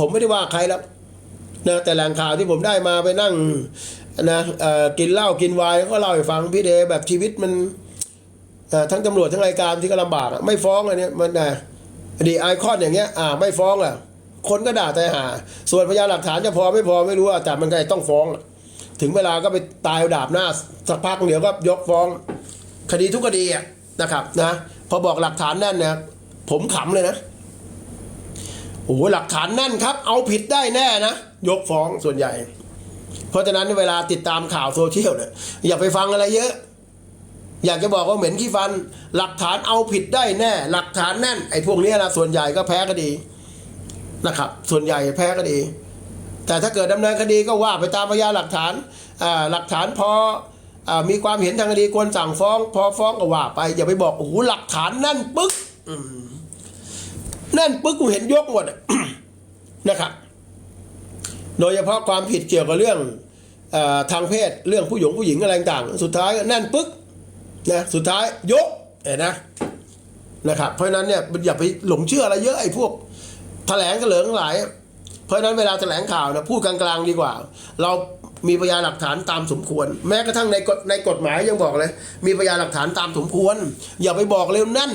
ผมไม่ได้ว่าใครแล้วนะแต่แหล่งข่าวที่ผมได้มาไปนั่งนะเออกินเหล้ากินวน์ก็เล่าให้ฟังพี่เดแบบชีวิตมันทั้งตำรวจทั้งรายการที่ก็ลำบากไม่ฟ้องอะไรเนี่ยมันนะดีไอคอนอย่างเงี้ยอ่าไม่ฟ้องอะคนก็ด่าแต่หา ส่วนพยานหลักฐานจะพอไม่พอไม่รู้อะแต่มันก็ต้องฟ้อง ถึงเวลาก็ไปตายเอาดาบหน้าสักพักเดี๋ยวก็ยกฟ้อง คดีทุกคดีอะนะครับนะพอบอกหลักฐานแน่นนี่ยผมขำเลยนะ โอ้โหหลักฐานแน่นครับ เอาผิดได้แน่นะ ยกฟ้องส่วนใหญ่ เพราะฉะนั้นเวลาติดตามข่าวโซเชียลเนี่ยอย่าไปฟังอะไรเยอะ อยากจะบอกว่าเหม็นขี้ฟัน หลักฐานเอาผิดได้แน่ หลักฐานแน่น ไอ้พวกนี้นะส่วนใหญ่ก็แพ้คดีนะครับ ส่วนใหญ่แพ้คดี แต่ถ้าเกิดดำเนินคดีก็ว่าไปตามพยานหลักฐานอ่าหลักฐานพออมีความเห็นทางคดีควรสั่งฟ้อง พอฟ้องก็ว่าไปอย่าไปบอกโอ้โหหลักฐานแน่นปึ๊กอืม แน่นปึ๊กกูเห็นยกหมดนะครับ โดยเฉพาะความผิดเกี่ยวกับเรื่องอทางเพศเรื่องผู้หญิงผู้หญิงอะไรต่างสุดท้ายก็แน่นปึ๊กนะสุดท้ายยกเห็นนะนะครับเพราะนั้นเนี่ยอย่าไปหลงเชื่ออะไรเยอะไอ้พวกแถลงกระเหลิงทั้งหลาย เพราะฉะนั้นเวลาแถลงข่าวนะพูดกลางๆดีกว่า เรามีพยานหลักฐานตามสมควร แม้กระทั่งในกฎในกฎหมายยังบอกเลย มีพยานหลักฐานตามสมควร อย่าไปบอกเร็วนั่น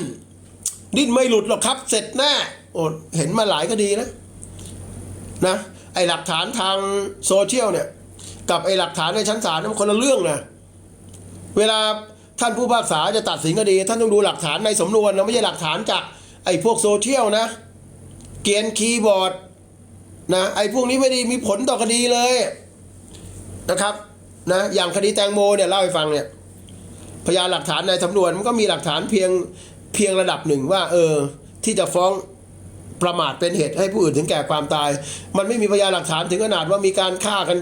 ดิ้นไม่หลุดหรอกครับ เสร็จแน่โอ้เห็นมาหลายคดีนะนะไอหลักฐานทางโซเชียลเนี่ย กับไอหลักฐานในชั้นศาลนันมันคนละเรื่องนะเวลาท่านผู้พิพากษาจะตัดสินคดี ท่านต้องดูหลักฐานในสำนวนนะไม่ใช่หลักฐานจากไอพวกโซเชียลนะ เกียนคีย์บอร์ดนะไอพวกนี้ไม่ได้มีผลต่อคดีเลยนะครับนะอย่างคดีแตงโมเนี่ยเล่าให้ฟังเนี่ยพยานหลักฐานในสำนวนมันก็มีหลักฐานเพียง เพียงระดับหนึ่งว่า เออ ที่จะฟ้องประมาทเป็นเหตุให้ผู้อื่นถึงแก่ความตาย มันไม่มีพยานหลักฐานถึงขนาดว่ามีการฆ่ากัน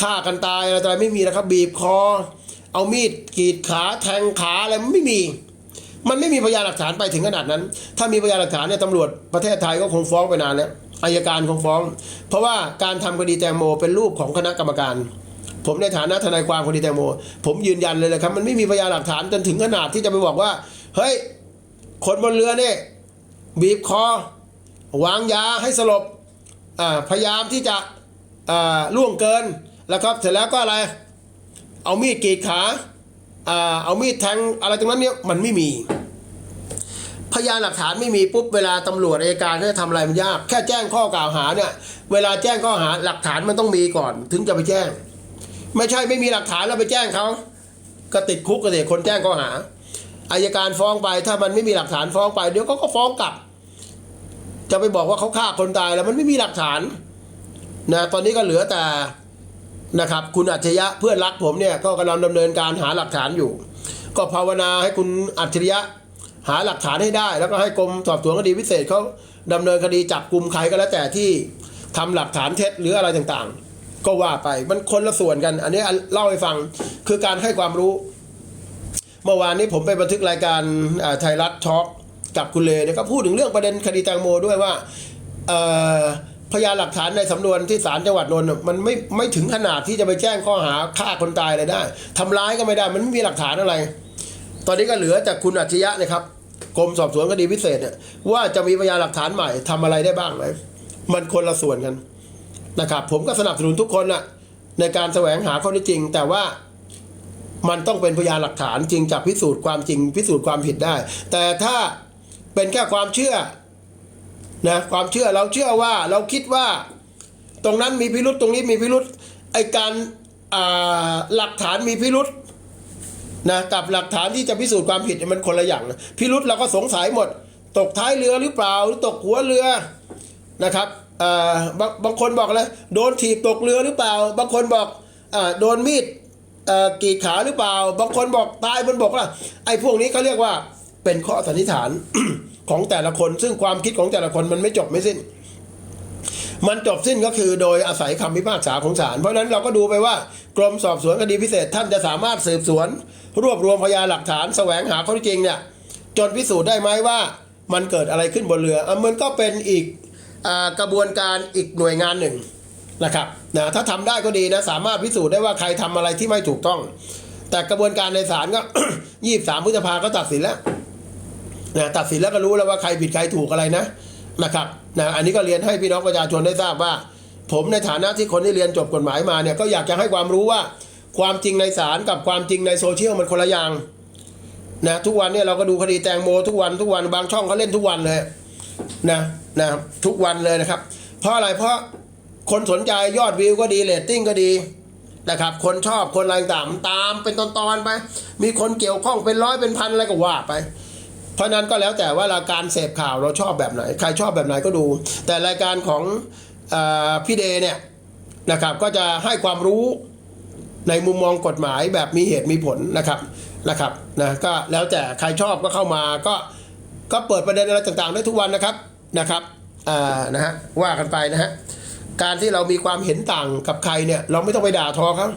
ฆ่ากันตายอะไรต่ออะไรไม่มีนะครับ บีบคอ เอามีดกรีดขาแทงขาอะไรมันไม่มี มันไม่มีพยานหลักฐานไปถึงขนาดนั้น ถ้ามีพยานหลักฐานเนี่ยตำรวจประเทศไทยก็คงฟ้องไปนานแล้วอายการคงฟ้อง เพราะว่าการทำคดีแตงโมเป็นรูปของคณะกรรมการ ผมในฐานะทนายความคดีแตงโม ผมยืนยันเลยนะครับ มันไม่มีพยานหลักฐานจนถึงขนาดที่จะไปบอกว่า เฮ้ย คนบนเรือเนี่ยบีบคอ วางยาให้สลบพยายามที่จะล่วงเกินแล้วครับ เสร็จแล้วก็อะไร เอามีดกรีดขาอเอามีดแทงอะไรตรงนั้นเนี่ยมันไม่มี พยานหลักฐานไม่มีปุ๊บเวลาตำรวจอัยการเขาจะทำอะไรมันยาก แค่แจ้งข้อกล่าวหาเนี่ยเวลาแจ้งข้อหาหลักฐานมันต้องมีก่อน ถึงจะไปแจ้ง ไม่ใช่ไม่มีหลักฐานแล้วไปแจ้งเขาก็ติดคุกก็เสียคนแจ้งข้อหา อายการฟ้องไปถ้ามันไม่มีหลักฐานฟ้องไป เดี๋ยวเขาก็ฟ้องกลับ จะไปบอกว่าเขาฆ่าคนตายแล้วมันไม่มีหลักฐานนะตอนนี้ก็เหลือแต่นะครับ คุณอัจฉริยะเพื่อนรักผมเนี่ยก็กำลังดำเนินการหาหลักฐานอยู่ ก็ภาวนาให้คุณอัจฉริยะหาหลักฐานให้ได้ แล้วก็ให้กรมสอบสวนคดีพิเศษเขาดำเนินคดีจับกลุ่มใครก็แล้วแต่ที่ทำหลักฐานเท็จหรืออะไรต่างๆ ก็ว่าไปมันคนละส่วนกัน อันนี้เล่าให้ฟังคือการให้ความรู้ เมื่อวานนี้ผมไปบันทึกรายการไทยรัฐทอล์กกับคุณเลเนี่ยก็พูดถึงเรื่องประเด็นคดีแตงโมด้วยว่าพยานหลักฐานในสำนวนที่ศาลจังหวัดนนท์มันไม่ไม่ถึงขนาดที่จะไปแจ้งข้อหาฆ่าคนตายอะไรได้ทำร้ายก็ไม่ได้มันไม่มีหลักฐานอะไร ตอนนี้ก็เหลือจากคุณอัจฉริยะนะครับกรมสอบสวนคดีพิเศษเนี่ยว่าจะมีพยานหลักฐานใหม่ทำอะไรได้บ้างไหมมันคนละส่วนกันนะครับ ผมก็สนับสนุนทุกคนนะในการแสวงหาข้อเท็จจริง แต่ว่า มันต้องเป็นพยานหลักฐานจริงจะพิสูจน์ความจริงพิสูจน์ความผิดได้ แต่ถ้าเป็นแค่ความเชื่อนะความเชื่อเราเชื่อว่าเราคิดว่า ตรงนั้นมีพิรุษตรงนี้มีพิรุษไอการอ่าหลักฐานมีพิรุษนะกับหลักฐานที่จะพิสูจน์ความผิดมันคนละอย่างนะพิรุษเราก็สงสัยหมด ตกท้ายเรือหรือเปล่าหรือตกหัวเรือนะครับอ่าบางบางคนบอกเลยโดนถีบตกเรือหรือเปล่า บางคนบอกอ่าโดนมีด กรีดขาหรือเปล่า บางคนบอกตายบนบกล่ะไอ้พวกนี้เขาเรียกว่าเป็นข้อสันนิษฐานของแต่ละคน ซึ่งความคิดของแต่ละคนมันไม่จบไม่สิ้น มันจบสิ้นก็คือโดยอาศัยคำพิพากษาของศาลเพราะนั้นเราก็ดูไปว่ากรมสอบสวนคดีพิเศษท่านจะสามารถสืบสวน รวบรวมพยานหลักฐานแสวงหาข้อเท็จจริงเนี่ยจนพิสูจน์ได้ไหมว่ามันเกิดอะไรขึ้นบนเรืออะมันก็เป็นอีกอกระบวนการอีกหน่วยงานหนึ่ง นะครับนะถ้าทำได้ก็ดีนะสามารถพิสูจน์ได้ว่าใครทำอะไรที่ไม่ถูกต้อง แต่กระบวนการในศาลก็ยี่สามพฤษภาก็ตัดสินแล้วนะตัดสินแล้วก็รู้แล้วว่าใครผิดใครถูกอะไรนะนะครับนะอันนี้ก็เรียนให้พี่น้องประชาชนได้ทราบว่า ผมในฐานะที่คนที่เรียนจบกฎหมายมาเนี่ยก็อยากจะให้ความรู้ว่าความจริงในศาลกับความจริงในโซเชียลมันคนละอย่างนะทุกวันเนี่ยเราก็ดูคดีแตงโมทุกวันทุกวันบางช่องเขาเล่นทุกวันเลยนะนะทุกวันเลยนะครับ เพราะอะไรเพราะ คนสนใจยอดวิวก็ดีเรตติ้งก็ดีนะครับ คนชอบคนอะไรต่างมันตามเป็นตอนๆไป มีคนเกี่ยวข้องเป็นร้อยเป็นพันอะไรก็ว่าไป เพราะนั้นก็แล้วแต่ว่าราการเสพข่าวเราชอบแบบไหน ใครชอบแบบไหนก็ดู แต่รายการของอพี่เดย์เนี่ยนะครับก็จะให้ความรู้ในมุมมองกฎหมายแบบมีเหตุมีผลนะครับนะครับนะก็แล้วแต่ใครชอบก็เข้ามาก็ก็เปิดประเด็นอะไรต่างๆได้ทุกวันนะครับนะครับอ่านะฮะว่ากันไปนะฮะ การที่เรามีความเห็นต่างกับใครเนี่ยเราไม่ต้องไปด่าทอเขา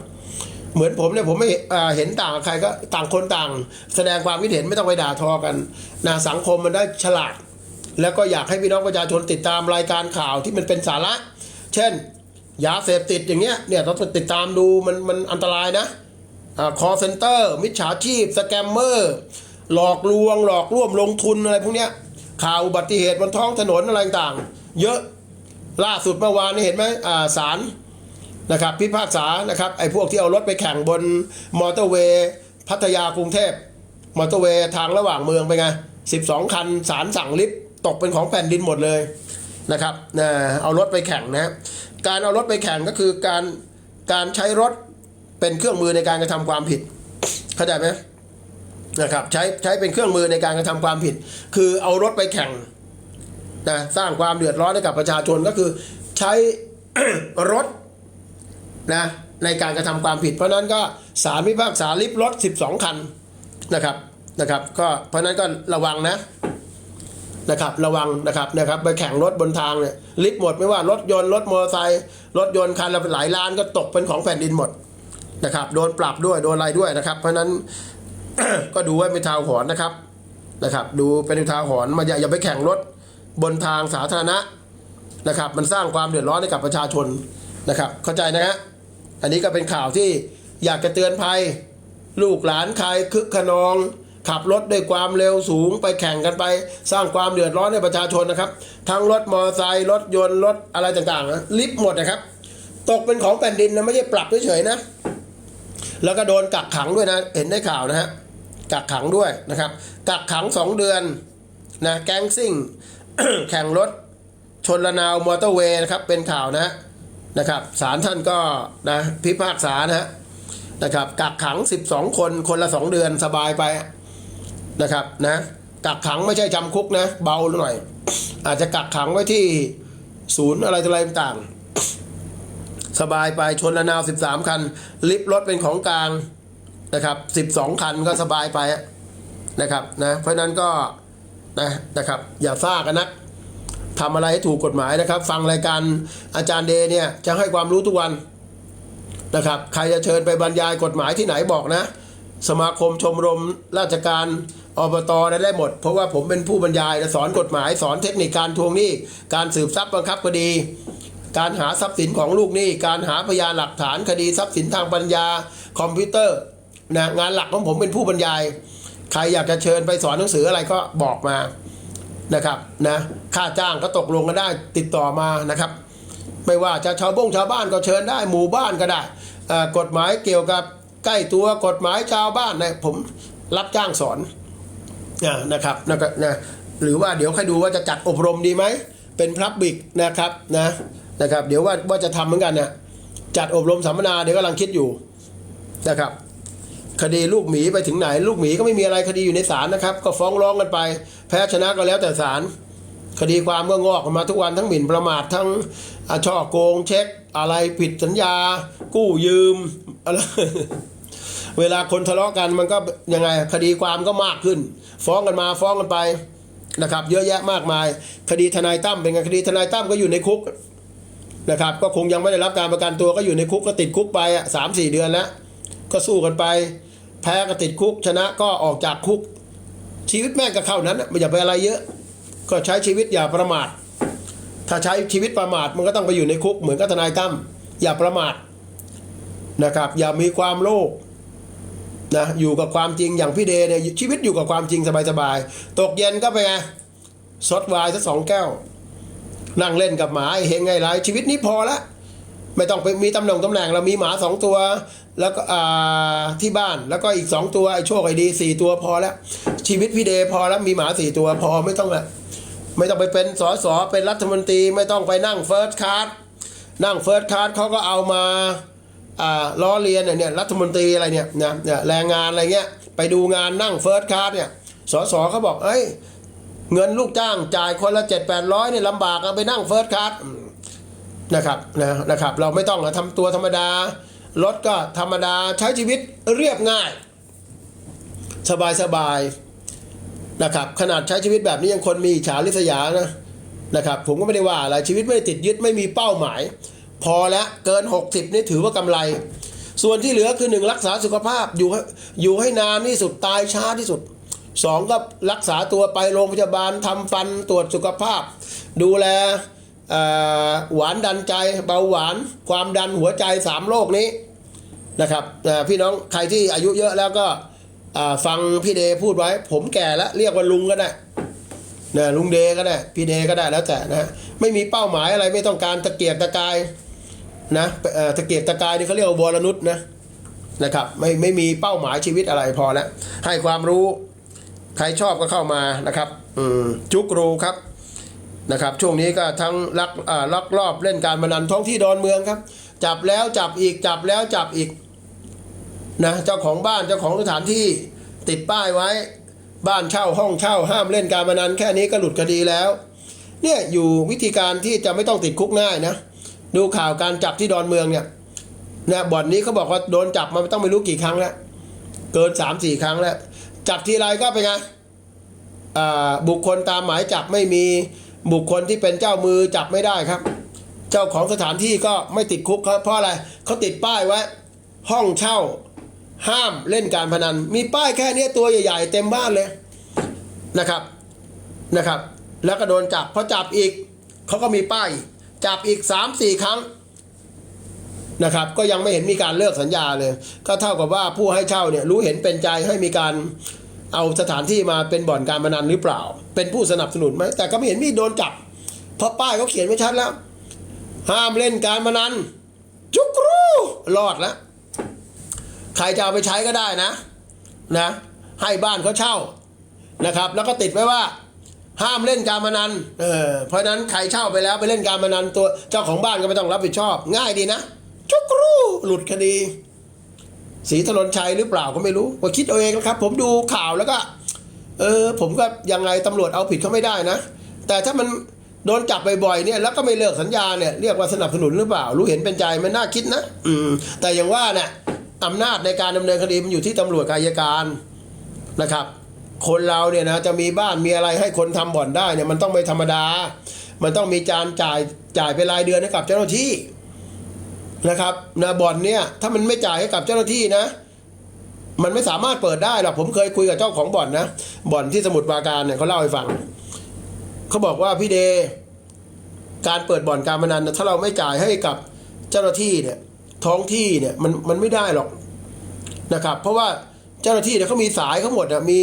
เหมือนผมเนี่ยผมไม่เห็นต่างกับใครก็ต่างคนต่าง แสดงความคิดเห็นไม่ต้องไปด่าทอกันนะสังคมมันได้ฉลาด แล้วก็อยากให้พี่น้องประชาชนติดตามรายการข่าวที่มันเป็นสาระ เช่น ยาเสพติดอย่างเงี้ยเนี่ยเราติดตามดูมันมันอันตรายนะคอเซ็นเตอร์มิจฉาชีพสแกมเมอร์หลอกลวงหลอกร่วมลงทุนอะไรพวกเนี้ยข่าวอุบัติเหตุบนท้องถนนอะไรต่าง เยอะ ล่าสุดเมื่อวานนี่เห็นไหมอ่าศาลนะครับพิพากษานะครับไอ้พวกที่เอารถไปแข่งบนมอเตอร์เวย์พัทยากรุงเทพมอเตอร์เวย์ทางระหว่างเมืองไปไง 12 คันศาลสั่งลิฟต์ตกเป็นของแผ่นดินหมดเลยนะครับนะเอารถไปแข่งนะการเอารถไปแข่งก็คือการการใช้รถเป็นเครื่องมือในการกระทำความผิด เข้าใจไหมนะครับใช้ใช้เป็นเครื่องมือในการกระทำความผิด คือเอารถไปแข่ง นะสร้างความเดือดร้อนให้กับประชาชนก็คือใช้รถนะในการกระทำความผิด เพราะนั้นก็ศาลพิพากษาลิฟต์รถ 12 คันนะครับนะครับก็เพราะนั้นก็ระวังนะนะครับระวังนะครับนะครับไปแข่งรถบนทางเนี่ยลิฟต์หมดไม่ว่ารถยนต์รถมอเตอร์ไซค์รถยนต์คันละหลายล้านก็ตกเป็นของแผ่นดินหมดนะครับโดนปรับด้วยโดนอะไรด้วยนะครับ เพราะฉะนั้นก็ดูไว้เป็นทาวหอนนะครับนะครับ ดูเป็นทาวหอนมาอย่าอย่าไปแข่งรถ บนทางสาธารณะนะครับ มันสร้างความเดือดร้อนให้กับประชาชนนะครับ เข้าใจนะฮะอันนี้ก็เป็นข่าวที่อยากจะเตือนภัย ลูกหลานใครคึกขนอง ขับรถด้วยความเร็วสูงไปแข่งกันไป สร้างความเดือดร้อนให้ประชาชนนะครับ ทั้งรถมอเตอร์ไซค์รถยนต์รถอะไรต่างๆนะลิฟต์หมดนะครับ ตกเป็นของแผ่นดินนะไม่ใช่ปรับเฉยๆนะ แล้วก็โดนกักขังด้วยนะเห็นได้ข่าวนะฮะกักขังด้วยนะครับ กักขังสองเดือนนะแก๊งซิ่ง แข่งรถชนละนาวมอเตอร์เวย์นะครับเป็นข่าวนะนะครับศาลท่านก็นะพิพากษานะนะครับกักขัง 12 คนคนละ 2 เดือนสบายไปนะครับนะกักขังไม่ใช่จำคุกนะเบาหน่อย อาจจะกักขังไว้ที่ศูนย์อะไรต่ออะไรต่างสบายไปชนละนาว 13 คัน ลิฟต์รถเป็นของกลางนะครับ 12 คันก็สบายไปนะครับนะเพราะนั้นก็ นะนะครับ อย่าซ่ากันนะทำอะไรให้ถูกกฎหมายนะครับ ฟังรายการอาจารย์เดเนี่ยจะให้ความรู้ทุกวันนะครับ ใครจะเชิญไปบรรยายกฎหมายที่ไหนบอกนะ สมาคมชมรมราชการอบตได้ได้หมด เพราะว่าผมเป็นผู้บรรยายสอนกฎหมาย สอนเทคนิคการทวงหนี้ การสืบทรัพย์บังคับคดี การหาทรัพย์สินของลูกหนี้ การหาพยานหลักฐานคดีทรัพย์สินทางปัญญา คอมพิวเตอร์นะงานหลักของผมเป็นผู้บรรยาย ใครอยากจะเชิญไปสอนหนังสืออะไรก็บอกมานะครับนะค่าจ้างก็ตกลงกันได้ติดต่อมานะครับ ไม่ว่าจะชาวบ้งชาวบ้านก็เชิญได้หมู่บ้านก็ได้กฎหมายเกี่ยวกับใกล้ตัวกฎหมายชาวบ้านนะผมรับจ้างสอนนะนะครับนะนะหรือว่าเดี๋ยวใครดูว่าจะจัดอบรมดีไหมเป็นพลับบิกนะครับนะนะครับ เดี๋ยวว่าว่าจะทำเหมือนกันนี่ยจัดอบรมสัมมนาเดี๋ยวกำลังคิดอยู่นะครับ คดีลูกหมีไปถึงไหน ลูกหมีก็ไม่มีอะไรคดีอยู่ในศาลนะครับ ก็ฟ้องร้องกันไป แพ้ชนะก็แล้วแต่ศาลคดีความก็งอกมาทุกวันทั้งหมิ่นประมาททั้งอช่อโกง เช็ค อะไรผิดสัญญา กู้ยืมอะไรเวลาคนทะเลาะกันมันก็ยังไงคดีความก็มากขึ้น ฟ้องกันมาฟ้องกันไปนะครับ เยอะแยะมากมาย คดีทนายตั้มเป็นไงคดีทนายตั้มก็อยู่ในคุกนะครับ ก็คงยังไม่ได้รับการประกันตัวก็อยู่ในคุกก็ติดคุกไปอะสามสี่เดือนแล้ว ก็สู้กันไป แพ้ก็ติดคุกชนะก็ออกจากคุก ชีวิตแม่งก็เข้านั้นไม่อย่าไปอะไรเยอะ ก็ใช้ชีวิตอย่าประมาท ถ้าใช้ชีวิตประมาทมันก็ต้องไปอยู่ในคุกเหมือนกับทนายตั้มอย่าประมาทนะครับ อย่ามีความโลภนะอยู่กับความจริงอย่างพี่เดเนี่ยชีวิตอยู่กับความจริงสบายๆตกเย็นก็ไปไงซดวน์สักสองแก้ว นั่งเล่นกับหมาเฮงไงไรชีวิตนี้พอละไม่ต้องไปมีตำแหน่งตำแหน่งเรามีหมาสองตัว แล้วก็ที่บ้านแล้วก็อีกสองตัวไอ้โชคไอ้ดีสี่ตัวพอแล้ว ชีวิตพี่เดย์พอแล้วมีหมาสี่ตัวพอไม่ต้องละไม่ต้องไปเป็นสอสอเป็นรัฐมนตรีไม่ต้องไปนั่งเฟิร์สคลาสนั่งเฟิร์สคลาสเขาก็เอามาอ่าล้อเลียนเนี่ยเนี่ยรัฐมนตรีอะไรเนี่ยนะเนี่ยแรงงานอะไรเงี้ยไปดูงานนั่งเฟิร์สคลาสเนี่ยสอสอเขาบอกเอ้ยเงินลูกจ้างจ่ายคนละเจ็ดแปดร้อยเนี่ยลำบากเอาไปนั่งเฟิร์สคลาสนะครับนะนะครับ เราไม่ต้องทำตัวธรรมดา รถก็ธรรมดาใช้ชีวิตเรียบง่าย สบายสบายนะครับขนาดใช้ชีวิตแบบนี้ยังคนมีฉาริษยานะนะครับผมก็ไม่ได้ว่าอะไรชีวิตไม่ได้ติดยึดไม่มีเป้าหมาย พอแล้วเกิน 60 นี่ถือว่ากำไร ส่วนที่เหลือคือหนึ่งรักษาสุขภาพอยู่ให้อยู่ให้นานที่สุดตายช้าที่สุดสองก็รักษาตัวไปโรงพยาบาลทำฟันตรวจสุขภาพ ดูแล หวานดันใจเบาหวานความดันหัวใจสามโรคนี้นะครับพี่น้องใครที่อายุเยอะแล้วก็ฟังพี่เดย์พูดไว้ ผมแก่แล้วเรียกว่าลุงก็ได้นะลุงเดย์ก็ได้พี่เดย์ก็ได้แล้วแต่นะไม่มีเป้าหมายอะไรไม่ต้องการตะเกียกตะกายนะตะเกียกตะกายนี่เขาเรียกว่าวรนุษย์นะนะครับไม่ไม่มีเป้าหมายชีวิตอะไรพอแล้วให้ความรู้ใครชอบก็เข้ามานะครับจุกรูครับ นะครับช่วงนี้ก็ทั้งลักลักลอบเล่นการพนันท้องที่ดอนเมืองครับ จับแล้วจับอีกจับแล้วจับอีกนะเจ้าของบ้านเจ้าของสถานที่ติดป้ายไว้ บ้านเช่าห้องเช่า ห้ามเล่นการพนันแค่นี้ก็หลุดคดีแล้ว เนี่ยอยู่วิธีการที่จะไม่ต้องติดคุกง่ายนะ ดูข่าวการจับที่ดอนเมืองเนี่ยนะบ่อนนี้เขาบอกว่าโดนจับมาไม่ต้องไม่รู้กี่ครั้งแล้วเกินสามสี่ครั้งแล้วจับทีไรก็เป็นไงบุคคลตามหมายจับไม่มี บุคคลที่เป็นเจ้ามือจับไม่ได้ครับ เจ้าของสถานที่ก็ไม่ติดคุกครับ เพราะอะไรเขาติดป้ายไว้ ห้องเช่า ห้ามเล่นการพนัน มีป้ายแค่นี้ตัวใหญ่ ๆ เต็มบ้านเลยนะครับนะครับ แล้วก็โดนจับพอจับอีกเขาก็มีป้าย จับอีกสามสี่ครั้งนะครับก็ยังไม่เห็นมีการเลิกสัญญาเลย ก็เท่ากับว่าผู้ให้เช่าเนี่ยรู้เห็นเป็นใจให้มีการ เอาสถานที่มาเป็นบ่อนการพนันหรือเปล่า เป็นผู้สนับสนุนไหมแต่ก็ไม่เห็นมีโดนจับ เพราะป้ายเขาเขียนไว้ชัดแล้ว ห้ามเล่นการพนัน จุกรูรอดแล้วใครจะเอาไปใช้ก็ได้นะ นะ ให้บ้านเขาเช่านะครับ แล้วก็ติดไว้ว่า ห้ามเล่นการพนันเออเพราะนั้นใครเช่าไปแล้วไปเล่นการพนันตัวเจ้าของบ้านก็ไม่ต้องรับผิดชอบ ง่ายดีนะ จุกรูหลุดคดี ศรีถนนชัยหรือเปล่าก็ไม่รู้ว่าคิดเอาเองนะครับ ผมดูข่าวแล้วก็ เออ ผมก็ยังไงตำรวจเอาผิดเขาไม่ได้นะ แต่ถ้ามันโดนจับบ่อยๆเนี่ยแล้วก็ไม่เลิกสัญญาเนี่ยเรียกว่าสนับสนุนหรือเปล่า รู้เห็นเป็นใจมันน่าคิดนะอืม แต่อย่างว่าเนี่ยอำนาจในการดำเนินคดีมันอยู่ที่ตำรวจกบอัยการนะครับ คนเราเนี่ยนะจะมีบ้านมีอะไรให้คนทำบ่อนได้เนี่ยมันต้องไม่ธรรมดา มันต้องมีจานจ่ายจ่ายเป็นรายเดือนให้กับเจ้าหน้าที่ นะครับนะบ่อนเนี่ยถ้ามันไม่จ่ายให้กับเจ้าหน้าที่นะ มันไม่สามารถเปิดได้หรอกผมเคยคุยกับเจ้าของบ่อนนะบ่อนที่สมุทรปราการเนี่ยเขาเล่าให้ฟังเขาบอกว่าพี่เดการเปิดบ่อนการพนันนะถ้าเราไม่จ่ายให้กับเจ้าหน้าที่เนี่ยท้องที่เนี่ยมันมันไม่ได้หรอกนะครับ เพราะว่าเจ้าหน้าที่เนี่ยเขามีสายเขาหมดอะมี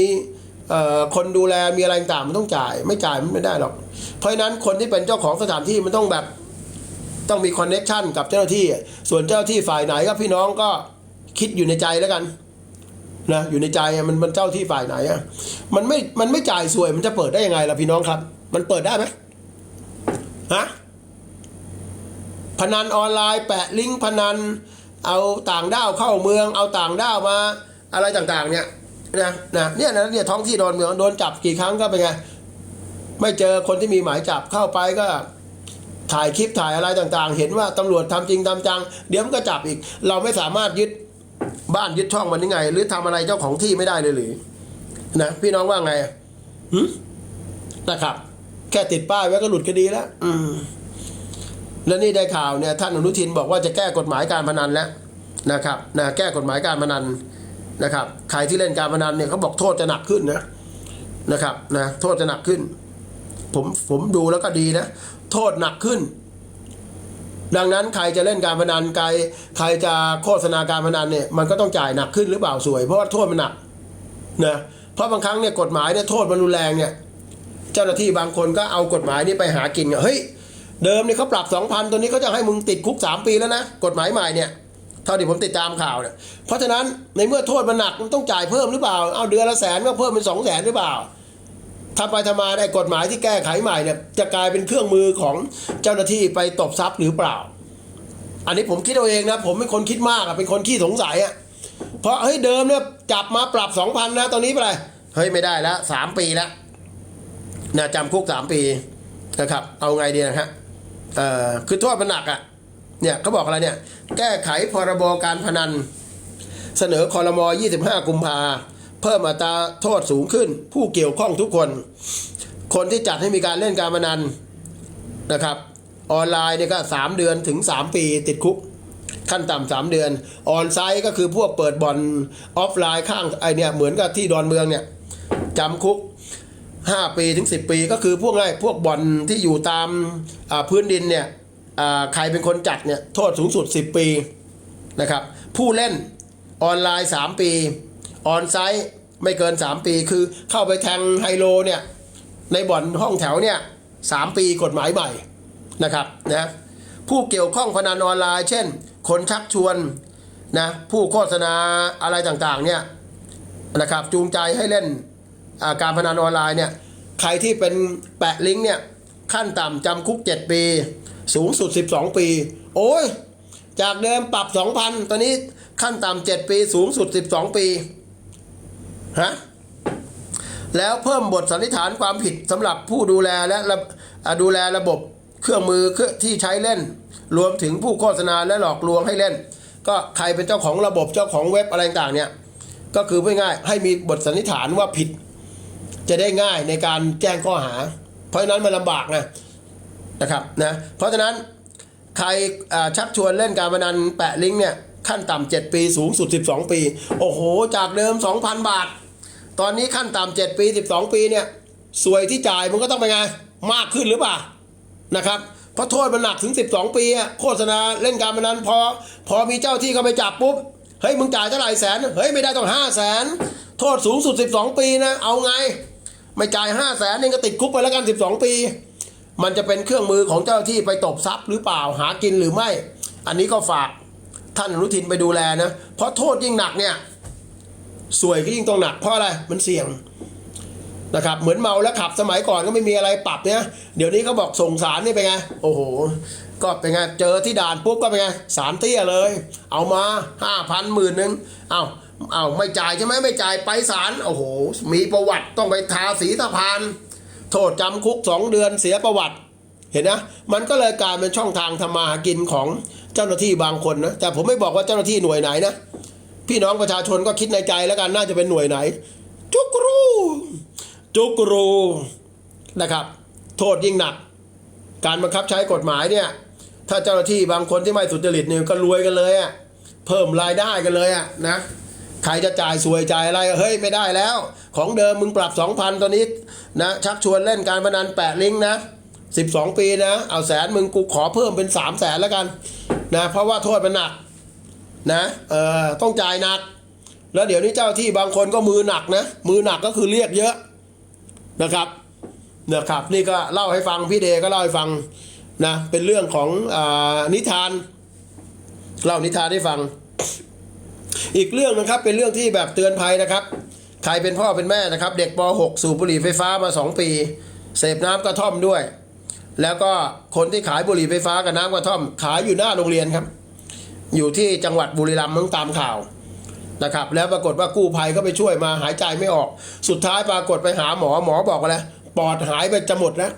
คนดูแลมีอะไรต่างมันต้องจ่าย ไม่จ่ายมันไม่ได้หรอก เพราะฉะนั้นคนที่เป็นเจ้าของสถานที่มันต้องแบบ ต้องมีคอนเน็ชันกับเจ้าหน้าที่ ส่วนเจ้าที่ฝ่ายไหนก็พี่น้องก็คิดอยู่ในใจแล้วกันนะอยู่ในใจมันมันเจ้าที่ฝ่ายไหนอะมันไม่มันไม่จ่ายสวยมันจะเปิดได้ยังไงล่ะพี่น้องครับ มันเปิดได้ไหมฮะพนันออนไลน์แปะลิงก์พนัน เอาต่างด้าวเข้าเมือง เอาต่างด้าวมา อะไรต่างๆ เนี่ยนะนะเนี่ยนะเนี่ยท้องที่โดนเมืองโดนจับกี่ครั้งก็เป็นไงไม่เจอคนที่มีหมายจับเข้าไปก็ ถ่ายคลิปถ่ายอะไรต่างๆ เห็นว่าตำรวจทำจริงทำจัง เดี๋ยวมันก็จับอีก เราไม่สามารถยึดบ้านยึดช่องมันยังไง หรือทำอะไรเจ้าของที่ไม่ได้เลยหรือนะพี่น้องว่าไงหึนะครับ แค่ติดป้ายไว้ก็หลุดคดีแล้ว อืมแล้วนี่ได้ข่าวเนี่ยท่านอนุทินบอกว่าจะแก้กฎหมายการพนันแล้วนะครับนะแก้กฎหมายการพนันนะครับใครที่เล่นการพนันเนี่ยเขาบอกโทษจะหนักขึ้นนะนะครับนะโทษจะหนักขึ้น ผมผมดูแล้วก็ดีนะ โทษหนักขึ้น ดังนั้นใครจะเล่นการพนันใครใครจะโฆษณาการพนันเนี่ยมันก็ต้องจ่ายหนักขึ้นหรือเปล่าสวย เพราะว่าโทษมันหนักนะเพราะบางครั้งเนี่ยกฎหมายเนี่ยโทษมันรุนแรงเนี่ยเจ้าหน้าที่บางคนก็เอากฎหมายนี้ไปหากินเฮ้ยเดิมเนี่ยเขาปรับสองพันตัวนี้เขาจะให้มึงติดคุกสามปีแล้วนะกฎหมายใหม่เนี่ยเท่าที่ผมติดตามข่าวเนี่ยเพราะฉะนั้นในเมื่อโทษมันหนักมันต้องจ่ายเพิ่มหรือเปล่าเอาเดือนละแสนก็เพิ่มเป็นสองแสนหรือเปล่า ถ้าไปทำมาได้กฎหมายที่แก้ไขใหม่เนี่ยจะกลายเป็นเครื่องมือของเจ้าหน้าที่ไปตบทรัพย์หรือเปล่า อันนี้ผมคิดเอาเองนะ ผมเป็นคนคิดมากอะเป็นคนขี้สงสัยอะเพราะเฮ้ยเดิมเนี่ยจับมาปรับสองพันนะตอนนี้เป็นไรเฮ้ยไม่ได้แล้วสามปีแล้วนะจำคุกสามปีนะครับ เอาไงดีนะฮะเอ่อคือโทษมันหนักอะเนี่ยเขาบอกอะไรเนี่ย แก้ไขพรบการพนัน เสนอคอรมอ25 กุมภา เพิ่มอัตราโทษสูงขึ้น ผู้เกี่ยวข้องทุกคน คนที่จัดให้มีการเล่นการพนันนะครับ ออนไลน์เนี่ยก็สามเดือนถึง 3 ปีติดคุก ขั้นต่ำสามเดือน ออนไซต์ก็คือพวกเปิดบ่อนออฟไลน์ข้างไอเนี่ยเหมือนกับที่ดอนเมืองเนี่ยจำคุก 5 ปีถึง 10 ปี ก็คือพวกไงพวกบ่อนที่อยู่ตามาพื้นดินเนี่ยใครเป็นคนจัดเนี่ยโทษสูงสุด 10 ปีนะครับผู้เล่นออนไลน์ 3 ปี ออนไซต์ไม่เกิน 3 ปีคือเข้าไปแทงไฮโลเนี่ยในบ่อนห้องแถวเนี่ยสามปีกฎหมายใหม่นะครับนะผู้เกี่ยวข้องพนันออนไลน์ เช่น คนชักชวนนะผู้โฆษณาอะไรต่างๆเนี่ยนะครับจูงใจให้เล่นาการพนันออนไลน์เนี่ยใครที่เป็นแปะลิงก์เนี่ยขั้นต่ำจำคุก 7 ปี สูงสุด 12 ปี โอ้ย จากเดิมปรับ 2,000 ตอนนี้ขั้นต่ำ7 ปี สูงสุด 12 ปี ฮะแล้วเพิ่มบทสันนิษฐานความผิดสำหรับผู้ดูแลและะดูแลระบบเครื่องมือเครื่องที่ใช้เล่น รวมถึงผู้โฆษณาและหลอกลวงให้เล่น ก็ใครเป็นเจ้าของระบบเจ้าของเว็บอะไรต่างเนี่ยก็คือไม่ง่ายๆให้มีบทสันนิษฐานว่าผิด จะได้ง่ายในการแจ้งข้อหา เพราะฉะนั้นมันลำบากนะนะครับนะเพราะฉะนั้นใครชักชวนเล่นการพนันแปะลิงก์เนี่ยขั้นต่ำ7ปีสูงสุด 12 ปี โอ้โห จากเดิม 2,000 บาท ตอนนี้ขั้นต่ำ7ปี12ปีเนี่ยสวยที่จ่ายมันก็ต้องไปนไงมากขึ้นหรือเปล่านะครับเพราะโทษมันหนักถึง 12 ปีอะโฆษณาเล่นการพนันพอพอมีเจ้าที่เข้าไปจับปุ๊บเฮ้ยมึงจ่ายเท่าไหร่แสนเฮ้ยไม่ได้ต้อง5 0 0แสนโทษสูงสุด 12 ปีนะเอาไง ไม่จ่ายห้าแสนเองก็ติดคุกไปแล้วกันสิบสองปี มันจะเป็นเครื่องมือของเจ้าหน้าที่ไปตบทรัพย์หรือเปล่าหากินหรือไม่ อันนี้ก็ฝากท่านอนุทินไปดูแลนะเพราะโทษยิ่งหนักเนี่ย สวยก็ยิ่งต้องหนักเพราะอะไรมันเสี่ยงนะครับเหมือนเมาแล้วขับสมัยก่อนก็ไม่มีอะไรปรับเนี่ยเดี๋ยวนี้เขาบอกส่งสารนี่เป็นไงโอ้โหก็เป็นไงเจอที่ด่านปุ๊บก็เป็นไงสารเตี้ยเลย เอามาห้าพันหมื่นหนึ่งเอาเอาไม่จ่ายใช่ไหมไม่จ่ายไปศาลโอ้โหมีประวัติต้องไปทาสีสะพานโทษจำคุกสองเดือนเสียประวัติ เห็นนะมันก็เลยกลายเป็นช่องทางทำมาหากินของเจ้าหน้าที่บางคนนะแต่ผมไม่บอกว่าเจ้าหน้าที่หน่วยไหนนะ พี่น้องประชาชนก็คิดในใจแล้วกันน่าจะเป็นหน่วยไหน จุกรูจุกรูนะครับ โทษยิ่งหนัก การบังคับใช้กฎหมายเนี่ย ถ้าเจ้าหน้าที่บางคนที่ไม่สุจริตเนี่ยก็รวยกันเลยอะ่ะเพิ่มรายได้กันเลยอะ่ะนะใครจะจ่ายสวยจ่ายอะไรเฮ้ยไม่ได้แล้ว ของเดิมมึงปรับ 2,000ตอนนี้นะชักชวนเล่นการพนันแปะลิงก์นะ12 ปีนะ เอาแสนมึงกูขอเพิ่มเป็น3 0 0แสนแล้วกันนะเพราะว่าโทษมันหนัก นะเออต้องจ่ายหนัก แล้วเดี๋ยวนี้เจ้าที่บางคนก็มือหนักนะ มือหนักก็คือเรียกเยอะนะครับนะครับ นี่ก็เล่าให้ฟังพี่เดก็เล่าให้ฟังนะเป็นเรื่องของอนิทานเล่านิทานให้ฟัง อีกเรื่องนะครับเป็นเรื่องที่แบบเตือนภัยนะครับ ใครเป็นพ่อเป็นแม่นะครับ เด็กป .6 สูบบุหรี่ไฟฟ้ามา 2 ปี เสพน้ำกระท่อมด้วย แล้วก็คนที่ขายบุหรี่ไฟฟ้ากับน้ำกระท่อม ขายอยู่หน้าโรงเรียนครับ อยู่ที่จังหวัดบุรีรัมย์มึงตามข่าวนะครับ แล้วปรากฏว่ากู้ภัยก็ไปช่วยมาหายใจไม่ออก สุดท้ายปรากฏไปหาหมอหมอบอกว่าอะไรปอดหายไปจะหมดแล้ว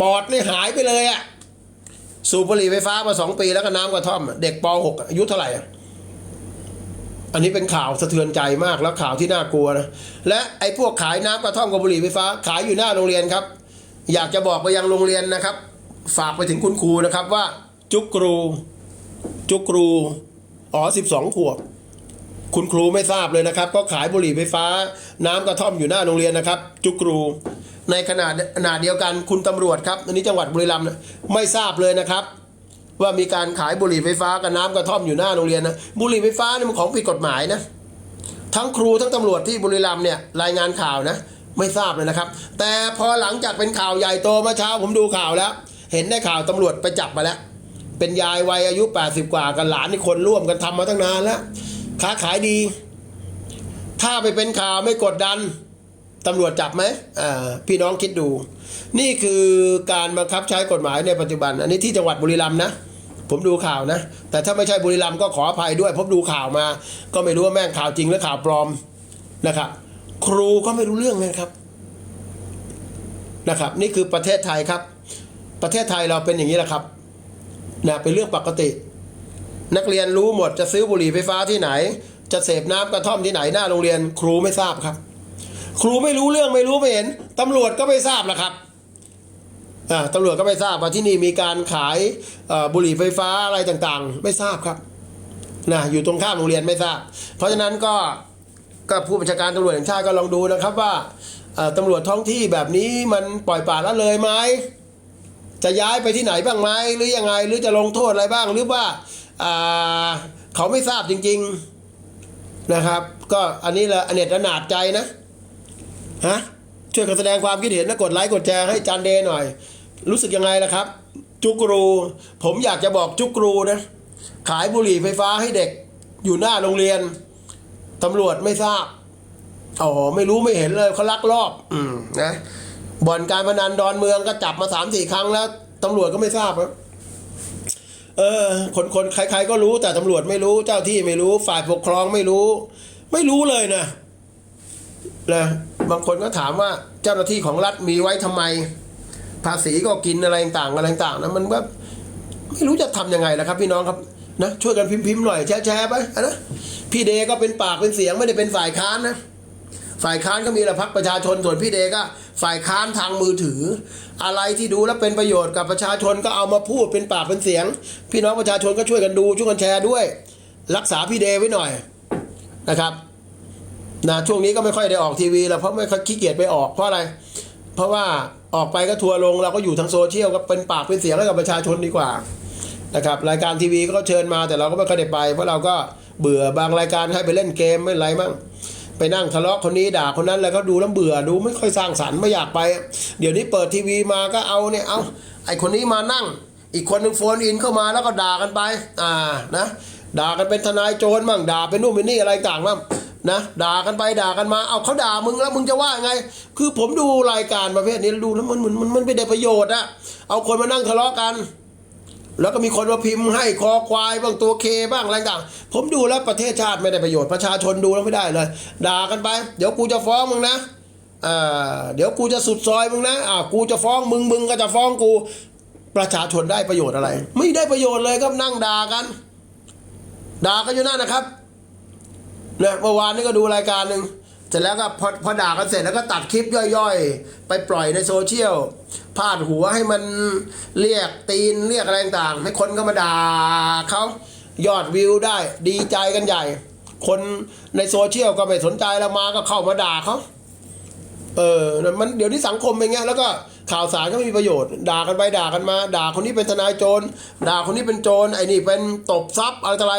ปอดนี่หายไปเลยอะสูบบุหรี่ไฟฟ้ามาสองปีแล้วก็น้ำกระท่อม เด็กป .6 อายุเท่าไหร่อะอันนี้เป็นข่าวสะเทือนใจมากแล้วข่าวที่น่ากลัวนะและไอ้พวกขายน้ำกระท่อมกับบุหรี่ไฟฟ้า ขายอยู่หน้าโรงเรียนครับ อยากจะบอกไปยังโรงเรียนนะครับ ฝากไปถึงคุณครูนะครับว่า จุกครู จุกครู อ๋อสิบสองขวบคุณครูไม่ทราบเลยนะครับ ก็ขายบุหรี่ไฟฟ้า น้ำกระท่อมอยู่หน้าโรงเรียนนะครับ จุกครู ในขนาดขนาดเดียวกันคุณตำรวจครับอันนี้จังหวัดบุรีรัมย์ไม่ทราบเลยนะครับ ว่ามีการขายบุหรี่ไฟฟ้ากับน้ำกระท่อมอยู่หน้าโรงเรียนนะบุหรี่ไฟฟ้านี่มันของผิดกฎหมายนะทั้งครูทั้งตำรวจที่บุรีรัมย์เนี่ยรายงานข่าวนะไม่ทราบเลยนะครับ แต่พอหลังจากเป็นข่าวใหญ่โตเมื่อเช้าผมดูข่าวแล้ว เห็นได้ข่าวตำรวจไปจับมาแล้ว เป็นยายวัยอายุ 80 กว่ากับหลานนี่คนร่วมกันทำมาตั้งนานแล้วค้าขายดี ถ้าไปเป็นข่าวไม่กดดันตำรวจจับไหมอ่าพี่น้องคิดดู นี่คือการบังคับใช้กฎหมายในปัจจุบัน อันนี้ที่จังหวัดบุรีรัมย์นะผมดูข่าวนะ แต่ถ้าไม่ใช่บุรีรัมย์ก็ขออภัยด้วยผมดูข่าวมา ก็ไม่รู้ว่าแม่งข่าวจริงหรือข่าวปลอมนะครับ ครูก็ไม่รู้เรื่องนะครับนะครับ นี่คือประเทศไทยครับ ประเทศไทยเราเป็นอย่างนี้แหละครับ นะเป็นเรื่องปกติ นักเรียนรู้หมดจะซื้อบุหรี่ไฟฟ้าที่ไหน จะเสพน้ำกระท่อมที่ไหนหน้าโรงเรียนครูไม่ทราบครับ ครูไม่รู้เรื่องไม่รู้ไม่เห็นตำรวจก็ไม่ทราบละครับอ่าตำรวจก็ไม่ทราบว่าที่นี่มีการขายบุหรี่ไฟฟ้าอะไรต่างๆ ไม่ทราบครับนะอยู่ตรงข้ามโรงเรียนไม่ทราบ เพราะฉะนั้นก็ก็ผู้บัญชาการตำรวจแห่งชาติก็ลองดูนะครับว่าเอ่อตำรวจท้องที่แบบนี้มันปล่อยปละละเลยไหม จะย้ายไปที่ไหนบ้างไหมหรือยังไง หรือจะลงโทษอะไรบ้างหรือว่าเขาไม่ทราบจริง ๆนะครับ ก็อันนี้แหละอเนจอนาจใจนะฮะช่วยกันแสดงความคิดเห็นนะกดไลค์กดแชร์ให้จานเดย์หน่อย รู้สึกยังไงล่ะครับ จุกรู ผมอยากจะบอกจุกรูนะขายบุหรี่ไฟฟ้าให้เด็กอยู่หน้าโรงเรียนตำรวจไม่ทราบอ๋อไม่รู้ไม่เห็นเลยเขาลักลอบ อืมนะ บ่อนการพนันดอนเมืองก็จับมาสามสี่ครั้งแล้วตำรวจก็ไม่ทราบครับ เออ คนคนใคร ๆ ก็รู้แต่ตำรวจไม่รู้เจ้าที่ไม่รู้ ฝ่ายปกครองไม่รู้ ไม่รู้เลยนะนะบางคนก็ถามว่าเจ้าหน้าที่ของรัฐมีไว้ทำไม ภาษีก็กินอะไรต่างอะไรต่างนะมันแบบไม่รู้จะทำยังไงนะครับ พี่น้องครับนะช่วยกันพิมพ์ๆหน่อยแชร์ๆไปนะพี่เดก็เป็นปากเป็นเสียงไม่ได้เป็นฝ่ายค้านนะ ฝ่ายค้านก็มีละพักประชาชนส่วนพี่เดก็ ฝ่ายค้านทางมือถือ อะไรที่ดูแล้วเป็นประโยชน์กับประชาชนก็เอามาพูดเป็นปากเป็นเสียง พี่น้องประชาชนก็ช่วยกันดูช่วยกันแชร์ด้วย รักษาพี่เดไว้หน่อยนะครับนะช่วงนี้ก็ไม่ค่อยได้ออกทีวีแล้วเพราะไม่ค่อยขี้เกียจไปออกเพราะอะไร เพราะว่าออกไปก็ทัวร์ลงเราก็อยู่ทางโซเชียลก็เป็นปากเป็นเสียงให้กับประชาชนดีกว่านะครับรายการทีวีก็เชิญมาแต่เราก็ไม่ค่อยได้ไป เพราะเราก็เบื่อบางรายการให้ไปเล่นเกมไม่ไรมั่ง ไปนั่งทะเลาะคนนี้ด่าคนนั้นแล้วก็ดูแล้วเบื่อดูไม่ค่อยสร้างสรรค์ไม่อยากไป เดี๋ยวนี้เปิดทีวีมาก็เอาเนี่ยเอาไอคนนี้มานั่ง อีกคนหนึ่งโฟนอินเข้ามาแล้วก็ด่ากันไป อ่านะด่ากันเป็นทนายโจรมั่งด่าเป็นนู่นเป็นนี่อะไรต่างมั่งนะด่ากันไปด่ากันมา เอาเขาด่ามึงแล้วมึงจะว่าไง คือผมดูรายการประเภทนี้ดูแล้วมันมันมันมันไม่ได้ประโยชน์อะเอาคนมานั่งทะเลาะกัน แล้วก็มีคนมาพิมพ์ให้คอควายบ้างตัวเคบ้างอะไรต่างผมดูแล้วประเทศชาติไม่ได้ประโยชน์ประชาชนดูแล้วไม่ได้เลย ด่ากันไป เดี๋ยวกูจะฟ้องมึงนะอ่าเดี๋ยวกูจะสุดซอยมึงนะอ่ากูจะฟ้องมึงมึงก็จะฟ้องกู ประชาชนได้ประโยชน์อะไร ไม่ได้ประโยชน์เลยครับนั่งด่ากัน ด่ากันอยู่นั่นนะครับเนี่ยเมื่อวานนี้ก็ดูรายการหนึ่ง เสร็จแล้วก็พอพอด่ากันเสร็จแล้วก็ตัดคลิปย่อยๆ ไปปล่อยในโซเชียลพาดหัวให้มันเรียกตีนเรียกอะไรต่างๆให้คนก็มาด่าเขายอดวิวได้ดีใจกันใหญ่ คนในโซเชียลก็ไม่สนใจแล้วมาก็เข้ามาด่าเขาเออ มันเดี๋ยวนี้สังคมเป็นไงแล้วก็ข่าวสารก็ไม่มีประโยชน์ ด่ากันไปด่ากันมา ด่าคนนี้เป็นทนายโจร ด่าคนนี้เป็นโจร ไอ้นี่เป็นตบทรัพย์อะไรต่ออะไร